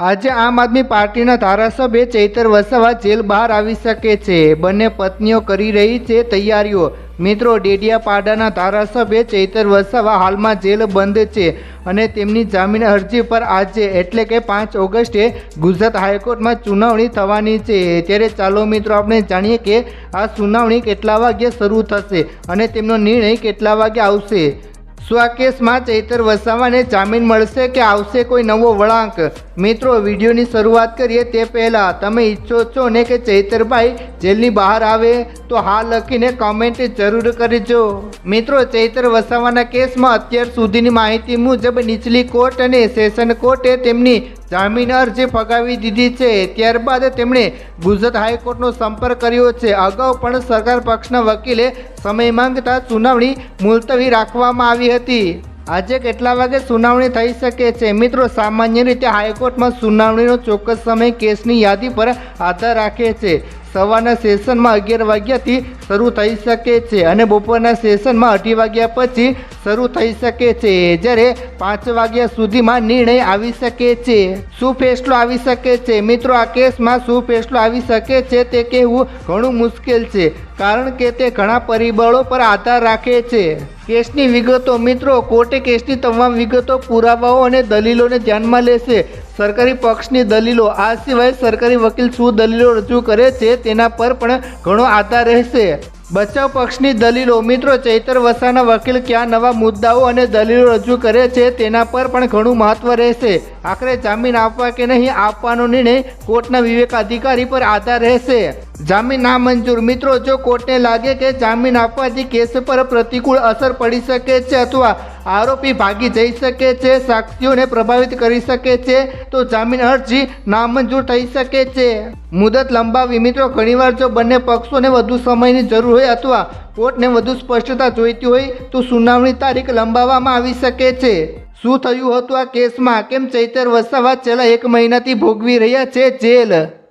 આજે આમ આદમી પાર્ટીના ધારાસભ્ય ચૈતર વસાવા જેલ બહાર આવી શકે છે. બંને પત્નીઓ કરી રહી છે તૈયારીઓ. મિત્રો, ડેડિયાપાડાના ધારાસભ્ય ચૈતર વસાવા હાલમાં જેલ બંધ છે અને તેમની જામીન અરજી પર આજે એટલે કે પાંચ ઓગસ્ટે ગુજરાત હાઈકોર્ટમાં ચુનાવણી થવાની છે. ત્યારે ચાલો મિત્રો, આપણે જાણીએ કે આ સુનાવણી કેટલા વાગ્યે શરૂ થશે અને તેમનો નિર્ણય કેટલા વાગે આવશે? શું આ કેસમાં ચૈતર વસાવાને જામીન મળશે કે આવશે કોઈ નવો વળાંક? મિત્રો વિડીયોની શરૂઆત કરીએ તે પહેલાં. તમે ઈચ્છો છો ને કે ચૈતરભાઈ જેલની બહાર આવે, તો હા લખીને કોમેન્ટ જરૂર કરજો. મિત્રો, ચૈતર વસાવાના કેસમાં અત્યાર સુધીની માહિતી મુજબ નીચલી કોર્ટ અને સેશન કોર્ટે તેમની જામીન અરજી ફગાવી દીધી છે, ત્યારબાદ તેમણે ગુજરાત હાઈકોર્ટનો સંપર્ક કર્યો છે. અગાઉ પણ સરકાર પક્ષના વકીલે સમય માંગતા સુનાવણી મુલતવી રાખવામાં આવી હતી. આજે કેટલા વાગે સુનાવણી થઈ શકે છે? મિત્રો, સામાન્ય રીતે હાઈકોર્ટમાં સુનાવણીનો ચોક્કસ સમય કેસની યાદી પર આધાર રાખે છે. સવારના સેશનમાં અગિયાર વાગ્યાથી શરૂ થઈ શકે છે અને બપોરના સેશનમાં અઢી વાગ્યા પછી શરૂ થઈ શકે છે. જ્યારે પાંચ વાગ્યા સુધીમાં નિર્ણય આવી શકે છે. શું ફેસલો આવી શકે છે? મિત્રો, આ કેસમાં શું ફેસલો આવી શકે છે તે કહેવું ઘણું મુશ્કેલ છે, કારણ કે તે ઘણા પરિબળો પર આધાર રાખે છે. કેસની વિગતો મિત્રો, કોર્ટે કેસની તમામ વિગતો પુરાવાઓ અને દલીલોને ધ્યાનમાં લેશે. સરકારી પક્ષની દલીલો, આ સિવાય સરકારી વકીલ શું દલીલો રજૂ કરે છે તેના પર પણ ઘણો આધાર રહેશે. બચાવ પક્ષની દલીલો, મિત્રો, ચૈતર વસાના વકીલ ક્યાં નવા મુદ્દાઓ અને દલીલો રજૂ કરે છે તેના પર પણ ઘણું મહત્વ રહેશે. આખરે જામીન આપવા કે નહીં આપવાનો નિર્ણય કોર્ટના વિવેકાધિકારી પર આધાર રહેશે. જામીન નામંજૂર મિત્રો, જો કોર્ટને લાગે કે જામીન આપવાથી કેસ પર પ્રતિકૂળ અસર પડી શકે છે અથવા આરોપી ભાગી જઈ શકે છે, સાક્ષીઓને પ્રભાવિત કરી શકે છે, તો જામીન અરજી નામંજૂર થઈ શકે છે. મુદત લંબાવી મિત્રો, ઘણીવાર જો બંને પક્ષોને વધુ સમયની જરૂર હોય અથવા કોર્ટને વધુ સ્પષ્ટતા જોઈતી હોય, તો સુનાવણી તારીખ લંબાવવામાં આવી શકે છે. શું થયું હતું આ કેસમાં? કેમ ચૈતર વસાવા છેલ્લા એક મહિનાથી ભોગવી રહ્યા છે જેલ?